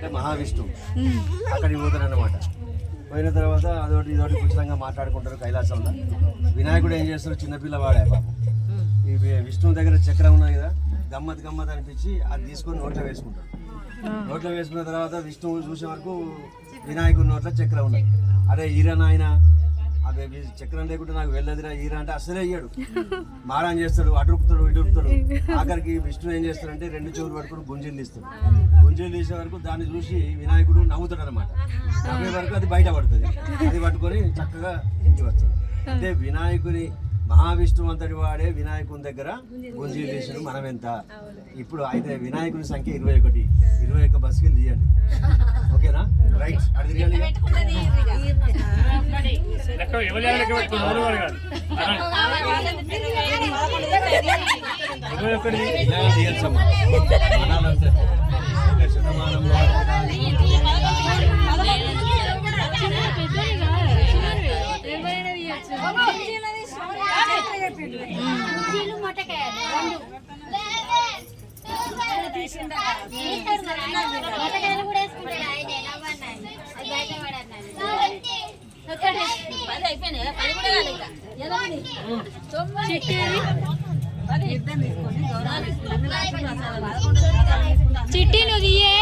అంటే మహావిష్ణువు అక్కడికి పోతారు అనమాట పోయిన తర్వాత అదొకటి ఇదొకటి ఉచితంగా మాట్లాడుకుంటారు కైలాసంలో. వినాయకుడు ఏం చేస్తారు చిన్నపిల్లవాడే పాపం. ఈ విష్ణువు దగ్గర చక్రం ఉన్నది కదా గమ్మత్ గమ్మత్ అనిపించి అది తీసుకొని నోట్లో వేసుకుంటాడు. నోట్లో వేసుకున్న తర్వాత విష్ణువు చూసే వరకు వినాయకుడి నోట్లో చక్రం ఉన్నది. అరే ఈరా నాయన. అదే చక్రం లేకుంటే నాకు వెళ్ళదురా ఈరా అంటే అసలే అయ్యాడు మారాన్ చేస్తాడు అటురుకుతాడు ఇటురుకుతాడు. ఆఖరికి విష్ణు ఏం చేస్తాడంటే రెండు చెవులు పట్టుకుని గుంజీలు తీస్తాడు గుంజీలు తీసే వరకు దాన్ని చూసి వినాయకుడు నవ్వుతాడు అనమాట నవ్వే వరకు అది బయట పడుతుంది అది పట్టుకొని చక్కగా ఇంటికి వస్తాడు అంటే వినాయకుని మహావిష్ణువు అంతటి వాడే వినాయకుని దగ్గర గుంజీలు తీసాడు మనం ఎంత ఇప్పుడు అయితే వినాయకుని సంఖ్య ఇరవై ఒకటి ఇరవై ఒక్క బస్సుకి తీయండి ఓకేనా రైట్ అది మొట్టకాయలు కూడా వేసుకుంటాడు ఆయన నవ్వన్నాను అది బయట పడన్నాను పది అయిపోయినాయి పది కూడా కాలేదు ఇంకా. చిట్టి నువ్వు తీయే